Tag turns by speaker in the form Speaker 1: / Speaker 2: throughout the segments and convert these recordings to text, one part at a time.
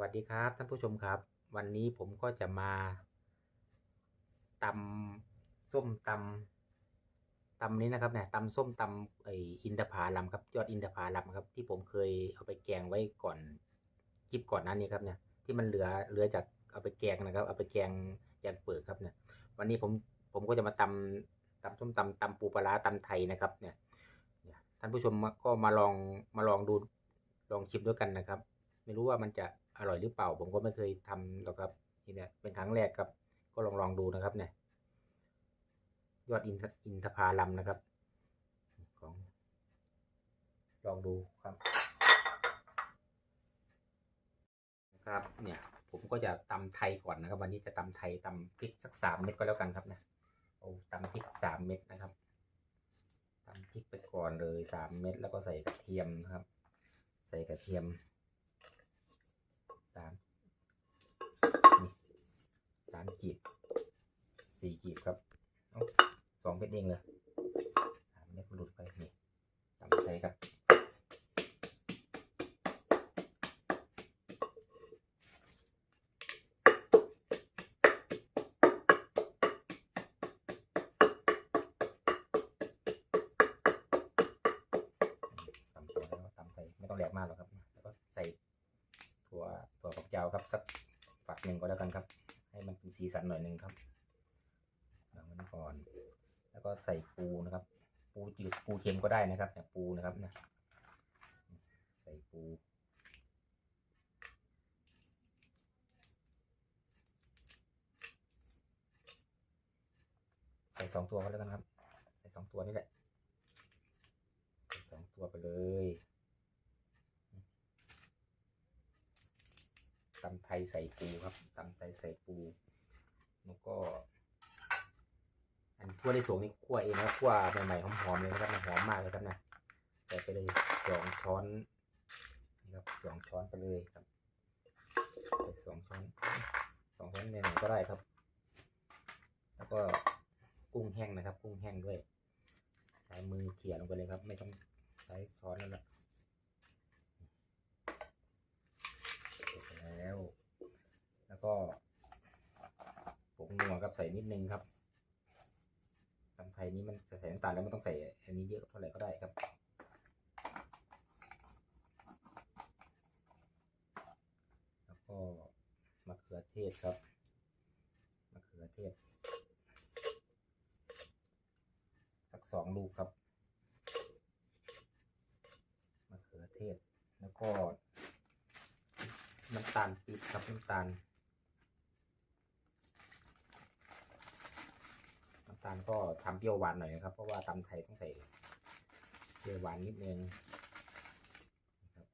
Speaker 1: วัสดีครับท่านผู้ชมครับ วันนี้ผมก็จะมาตำส้มตำตำนี้นะครับเนี่ยตำส้มตำไออินทผลัมครับยอดอินทผลัมครับ ที่ผมเคยเอาไปแกงไว้ก่อนคลิปก่อนนั้นนี้ครับเนี่ยที่มันเหลือเหลือจากเอาไปแกงนะครับ เอาไปแกงยันเปิดครับเนี่ย วันนี้ผมผมก็จะมาตำตำส้มตำตำปูปลาตำไทยนะครับเนี่ยท่านผู้ชมก็มาลองมาลองดูลองชิมด้วยกันนะครับไม่รู้ว่ามันจะ อร่อยหรือเปล่า ผมก็ไม่เคยทำหรอกครับนี่เนี่ยเป็นครั้งแรกครับ ก็ลองลองดูนะครับเนี่ยยอดอินทอินทผลัมนะครับ ของ ลองดูครับนะครับเนี่ยผมก็จะตำไทยก่อนนะครับ วันนี้จะตำไทยตำพริกสักสามเม็ดก็แล้วกันครับนะเอาตำพริกสามเม็ดนะครับตำพริกไปก่อนเลยสามเม็ดแล้วก็ใส่กระเทียมนะครับ ใส่กระเทียมสามนี่สามกีบสี่กีบครับสองเม็ดเองเลยสามเม็ดหลุดไปนี่ตำใส่ครับตำตัวแล้วก็ตำใส่ไม่ต้องแหลกมากหรอกครับ แล้วก็ใส่ถั่วถั่วฝักยาวครับ สักฝักหนึ่งก็แล้วกันครับ ให้มันเป็นสีสันหน่อยหนึ่งครับวางไว้นี่ก่อน แล้วก็ใส่ปูนะครับ ปูจืดปูเค็มก็ได้นะครับเนี่ยปูนะครับเนี่ยใส่ปูใส่สองตัวก็แล้วกันครับ ใส่สองตัวนี่แหละใส่สองตัวไปเลยตำไทย ใส่ปูครับตำไทยใส่ปู แล้วก็ อันทั่วได้สูงนี่คั่วเองนะคั่วใหม่ๆหอมๆเลยนะครับนหอมมากเลยครับนะใส่ไปเลยสองช้อนนี่ครับสองช้อนไปเลยครับใส่สองช้อนสองช้อนเนี่ยก็ได้ครับ แล้วก็กุ้งแห้งนะครับ กุ้งแห้งด้วย ใช้มือเขี่ยลงไปเลยครับ ไม่ต้องใช้ช้อนแล้วล่ะเสร็จแล้ว แล้วก็ผง นิดนึงครับตำไทยนี้มันใส่น้ำตาลแล้วไม่ต้องใส่อันนี้เยอะเท่าไหร่ก็ได้ครับแล้วก็มะเขือเทศครับมะเขือเทศ สักสองลูกครับมะเขือเทศแล้วก็น้ำตาลปี๊บครับน้ำตาลำตาลก็ทำเปรี้ยวหวานหน่อยนะครับ เพราะว่าตำไทยต้องใส่เปรี้ยวหวานนิดนึงนะครับ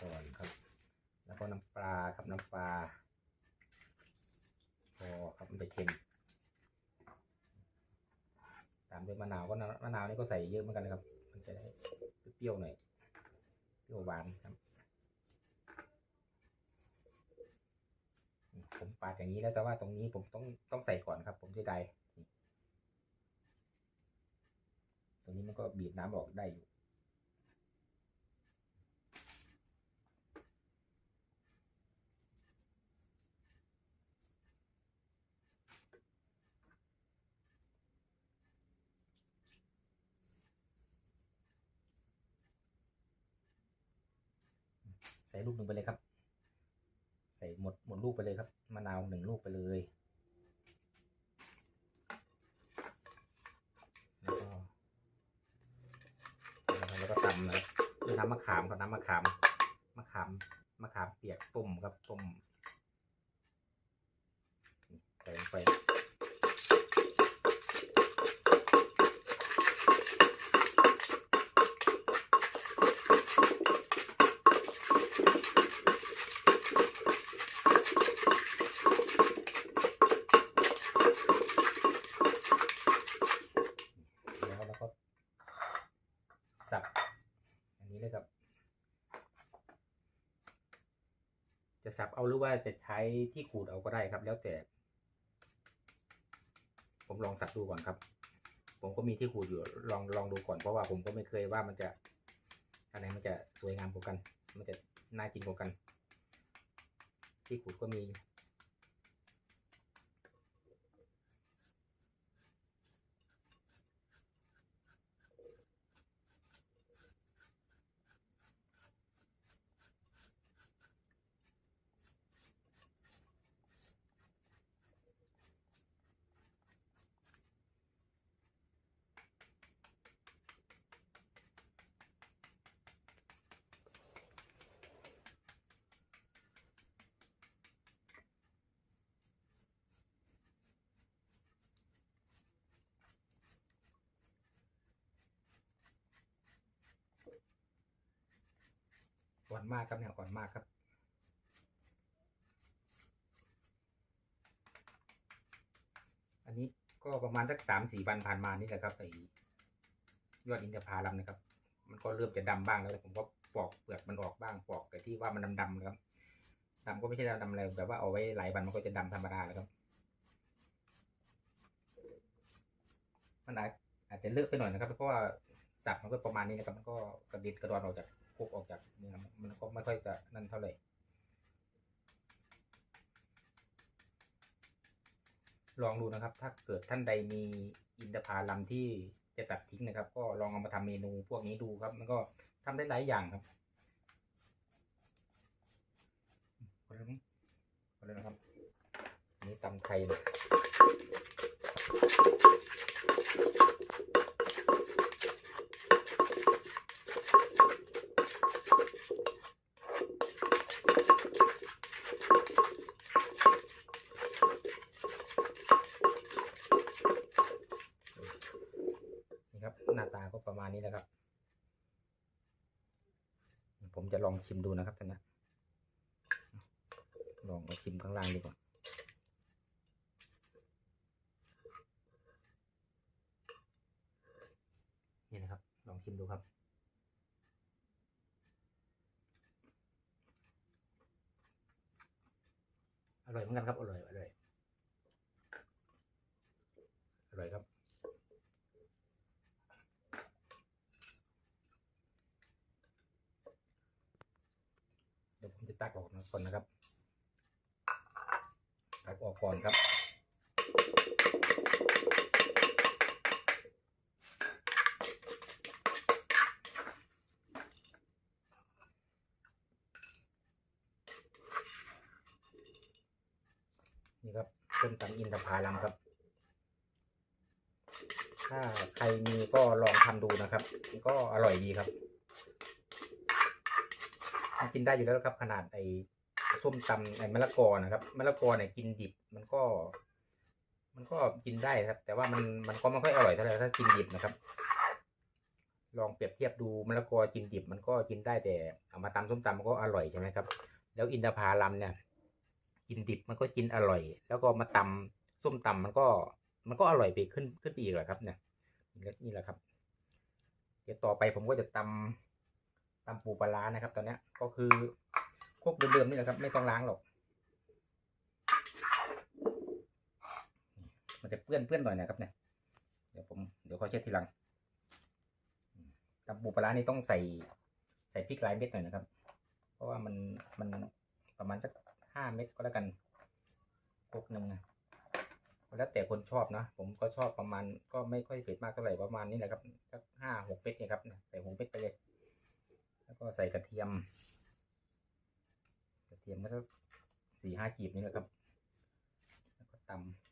Speaker 1: ก่อนครับ แล้วก็น้ำปลาครับน้ำปลาพอครับมันจะเค็มตามด้วยมะนาวก็มะนาวนี่ก็ใส่เยอะเหมือนกันนะครับ มันจะได้เปรี้ยวหน่อยเปรี้ยวหวานครับ ผมปาดอย่างนี้แล้วแต่ว่าตรงนี้ผมต้องต้องใส่ก่อนครับ ผมจะได้ตรงนี้มันก็บีบน้ำออกได้อยู่ใส่ลูกหนึ่งไปเลยครับ ใส่หมดหมดลูกไปเลยครับมะนาวหนึ่งลูกไปเลย แล้วก็แล้วก็ตำนะครับคือน้ำมะขามกับน้ำมะขามมะขามมะขามเปียกต้มครับต้มใส่ลงไป แล้วแล้วก็สับ อันนี้เลยครับ จะสับ เอาหรือว่าจะใช้ที่ขูดเอาก็ได้ครับ แล้วแต่ ผมลองสับดูก่อนครับ ผมก็มีที่ขูดอยู่ลองลองดูก่อนเพราะว่าผมก็ไม่เคยว่ามันจะอันไหนมันจะสวยงามกว่ากัน มันจะน่ากินกว่ากัน ที่ขูดก็มี ก่อนมากครับเนี่ยก่อนมากครับอันนี้ก็ประมาณสักสามสี่วันผ่านมานี่แหละครับไอ้ยอดอินทผลัมนะครับ มันก็เริ่มจะดำบ้างแล้วผมก็ปอกเปลือกมันออกบ้างปอกแต่ที่ว่ามันดำๆนะครับดำก็ไม่ใช่ดำๆอะไรแบบว่าเอาไว้หลายวันมันก็จะดำธรรมดาแล้วครับ มันอาจอาจจะเลือกไปหน่อยนะครับเพราะว่าสัตว์มันก็ประมาณนี้นะครับมันก็กระดิดกระดอนออกจาก คุกออกจากเนื้อมันก็ไม่ค่อยจะนั่นเท่าไหร่ลองดูนะครับ ถ้าเกิดท่านใดมีอินทผลัมที่จะตัดทิ้งนะครับ ก็ลองเอามาทำเมนูพวกนี้ดูครับ มันก็ทำได้หลายอย่างครับพอแล้วมั้งพอแล้วนะครับนนี้ตำไทยเลยนี่ครับ หน้าตาก็ ประมาณนี้นะครับ ผมจะลองชิมดูนะครับท่านนะ ลองเอาชิมข้างล่างดีกว่านี่นะครับ ลองชิมดูครับอร่อยเหมือนกันครับ อร่อย อร่อย อร่อยครับ เดี๋ยวผมจะ ตักออกก่อนนะครับ ตักออกก่อนครับ นี่ครับต้มตำอินทผลัมครับ ถ้าใครมีก็ลองทำดูนะครับ ก็อร่อยดีครับ มันกินได้อยู่แล้วครับ ขนาดไอ้ส้มตำไอ้มะละกอนะครับมะละกอเนี่ยกินดิบมันก็ มันก็กินได้ครับ แต่ว่ามันมันก็ไม่ค่อยอร่อยเท่าไหร่ถ้ากินดิบนะครับ ลองเปรียบเทียบดูมะละกอกินดิบ มันก็กินได้แต่เอามาตำส้มตำมันก็อร่อยใช่ไหมครับ แล้วอินทผลัมเนี่ยกินดิบมันก็กินอร่อย แล้วก็มาตำส้มตำมันก็ มันก็อร่อยไปขึ้นขึ้นไปอีกแหละครับ เนี่ยนี่แหละครับ เดี๋ยวต่อไปผมก็จะตำ ตำปูปลาร้านะครับ ตอนนี้ก็คือโคกเดิมๆนี่แหละครับ ไม่ต้องล้างหรอก มันจะเปื้อนเปื้อนหน่อยนะครับเนี่ยเดี๋ยวผมเดี๋ยวขอเช็ดทีหลังตำปูปลาร้านี่ต้องใส่ใส่พริกหลายเม็ดหน่อยนะครับ เพราะว่ามันมันประมาณสักห้าเม็ดก็แล้วกันพวกหนึ่งนะแล้วแต่คนชอบนะผมก็ชอบประมาณก็ไม่ค่อยเผ็ดมากเท่าไหร่ประมาณนี้แหละครับสักห้าหกเม็ดเนี่ยครับใส่หกเม็ดไปเลย แล้วก็ใส่กระเทียม กระเทียมก็สักสี่ห้ากีบนี่แหละครับ แล้วก็ตำ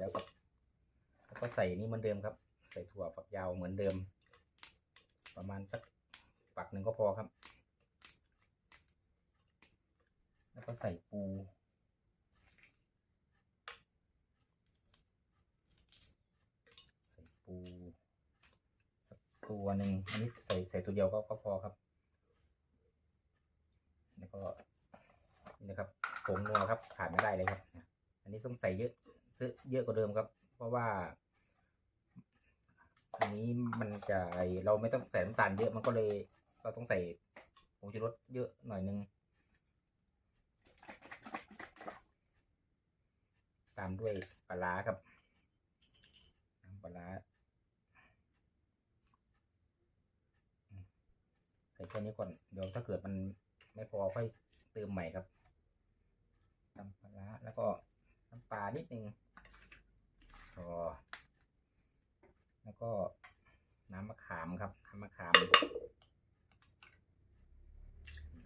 Speaker 1: แล้วครับ แล้วก็ใส่นี่เหมือนเดิมครับ ใส่ถั่วฝักยาวเหมือนเดิม ประมาณสักฝักหนึ่งก็พอครับ แล้วก็ใส่ปูใส่ปูสักตัวหนึ่งอันนี้ใส่ใส่ตัวเดียวก็ก็พอครับ แล้วก็นี่นะครับผงนัวครับขาดไม่ได้เลยครับ อันนี้ต้องใส่เยอะ ซื้อเยอะกว่าเดิมครับ เพราะว่า อันนี้มันจะเราไม่ต้องใส่น้ำตาลเยอะมันก็เลย เราต้องใส่ผงชูรสเยอะหน่อยนึงตามด้วยปลาครับปลาใส่แค่นี้ก่อนเดี๋ยวถ้าเกิดมันไม่พอค่อยเติมใหม่ครับน้ำปลาร้าแล้วก็น้ำปลานิดนึง พอ แล้วก็น้ำมะขามครับน้ำมะขาม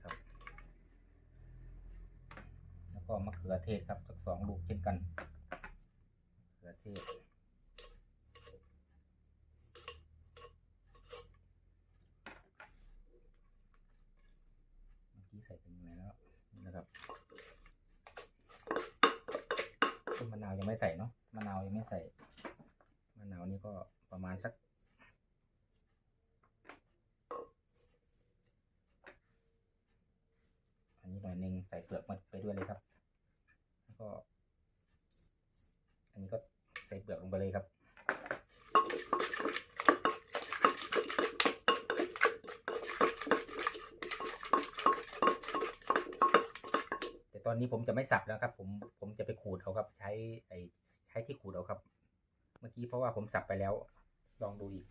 Speaker 1: ครับ แล้วก็มะเขือเทศครับสักสองลูกเช่นกันมะเขือเทศเมื่อกี้ใส่เป็นยังไงแล้วนะครับต้นมะนาวยังไม่ใส่เนาะ มะนาวยังไม่ใส่มะนาวนี่ก็ประมาณสักอันนี้หน่อยนึงใส่เปลือกมันไปด้วยเลยครับ แล้วก็ อันนี้ก็ใส่เปลือกลงไปเลยครับแต่ตอนนี้ผมจะไม่สับแล้วครับ ผมผมจะไปขูดเอาครับ ใช้ไอ้ ช้ที่ขูดเอาครับ เมื่อกี้เพราะว่าผมสับไปแล้ว ลองดูอีก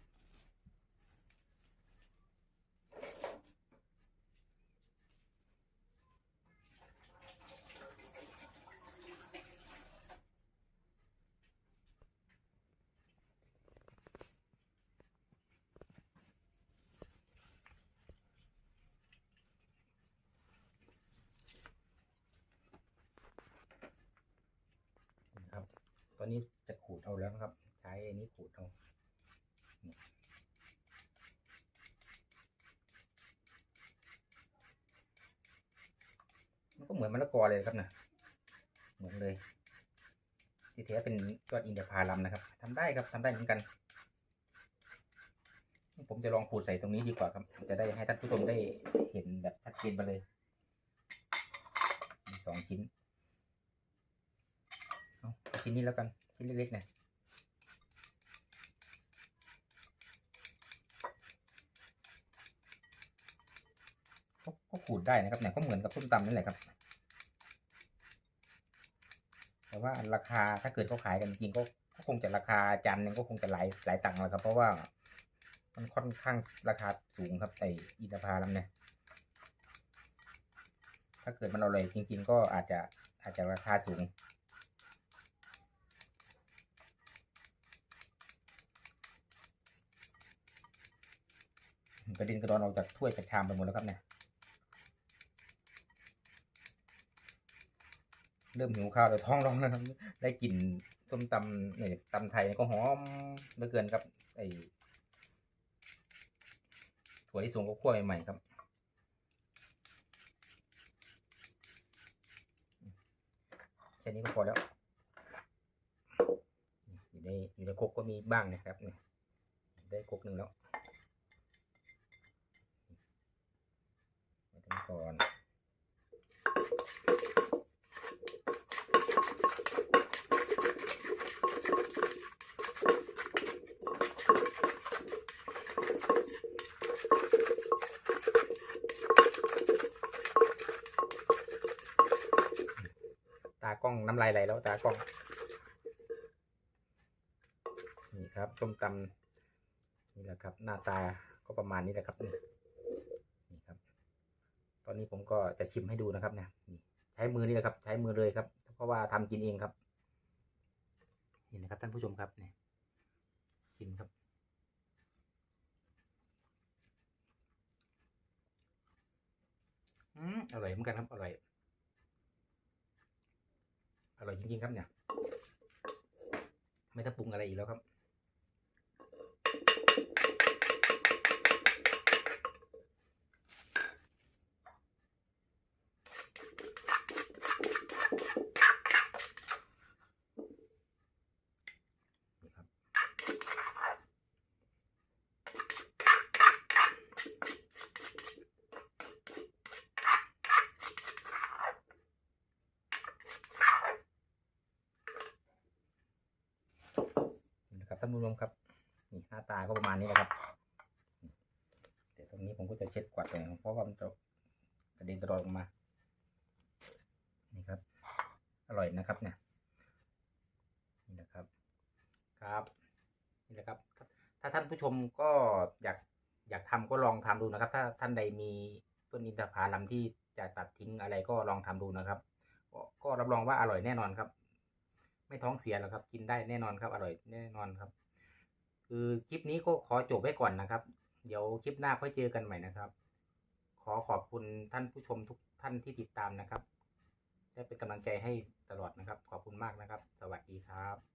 Speaker 1: ตอนนี้จะขูดเอาแล้วนะครับ ใช้อันนี้ขูดเอามันก็เหมือนมะละกอเลยครับนะเหมือนเลยที่แท้เป็นยอดอินทผลัมนะครับทำได้ครับทำได้เหมือนกัน ผมจะลองขูดใส่ตรงนี้ดีกว่าครับจะได้ให้ท่านผู้ชมได้เห็นแบบชัดเจนไปเลย สองชิ้น ชิ้นนี้แล้วกัน ชิ้นเล็กๆเนี่ยก็ขูดได้นะครับเนี่ยก็เหมือนกับส้มตำนั่นแหละครับ แต่ว่าราคาถ้าเกิดเขาขายกันจริงก็ก็คงจะราคาจานหนึงก็คงจะหลายหลายตังค์แล้วครับ เพราะว่ามันค่อนข้างราคาสูงครับไออินทผลัมเนี่ยถ้าเกิดมันอร่อยจริง ๆ ก็อาจจะอาจจะราคาสูง กระด็นกระดอนออกจากถ้วยจากชามไปหมดแล้วครับเนี่ย เริ่มหิวข้าวเลยท้องร้องแล้วครับได้กลิ่นส้มตำเนี่ยตำไทยก็หอมเหลือเกินครับ ไอ้ถั่วที่สูงก็คั่วใหม่ๆครับแค่นี้ก็พอแล้ว อยู่ในอยู่ในคกก็มีบ้างนะครับเนี่ยได้คกหนึ่งแล้ว ไว้ตรงนี้ ก่อนตากล้องน้ำลายไหลแล้วตากล้อง นี่ครับส้มตำนี่แหละครับ หน้าตาก็ประมาณนี้แหละครับนี่ อนนี้ผมก็จะชิมให้ดูนะครับเนี่ยใช้มือนี่แหละครับ ใช้มือเลยครับ เพราะว่าทำกินเองครับนี่นะครับท่านผู้ชมครับเนี่ยชิมครับ อืมอร่อยเหมือนกันครับอร่อยอร่อยจริงๆครับเนี่ย ไม่ต้องปรุงอะไรอีกแล้วครับ ผู้ชมครับนี่หน้าตาก็ประมาณนี้นะครับแต่ตรงนี้ผมก็จะเช็ดกวาดไปเพราะว่ามันจะกระเด็นกระดอนออกมานี่ครับ อร่อยนะครับเนี่ยนี่นะครับครับนี่นะครับ ถ้าท่านผู้ชมก็อยากอยากทำก็ลองทำดูนะครับ ถ้าท่านใดมีต้นอินทผลัมที่จะตัดทิ้งอะไรก็ลองทำดูนะครับ ก็รับรองว่าอร่อยแน่นอนครับ ไม่ท้องเสียหรอกครับ กินได้แน่นอนครับ อร่อยแน่นอนครับ คือคลิปนี้ก็ขอจบไว้ก่อนนะครับ เดี๋ยวคลิปหน้าค่อยเจอกันใหม่นะครับ ขอขอบคุณท่านผู้ชมทุกท่านที่ติดตามนะครับ ได้เป็นกำลังใจให้ตลอดนะครับ ขอบคุณมากนะครับ สวัสดีครับ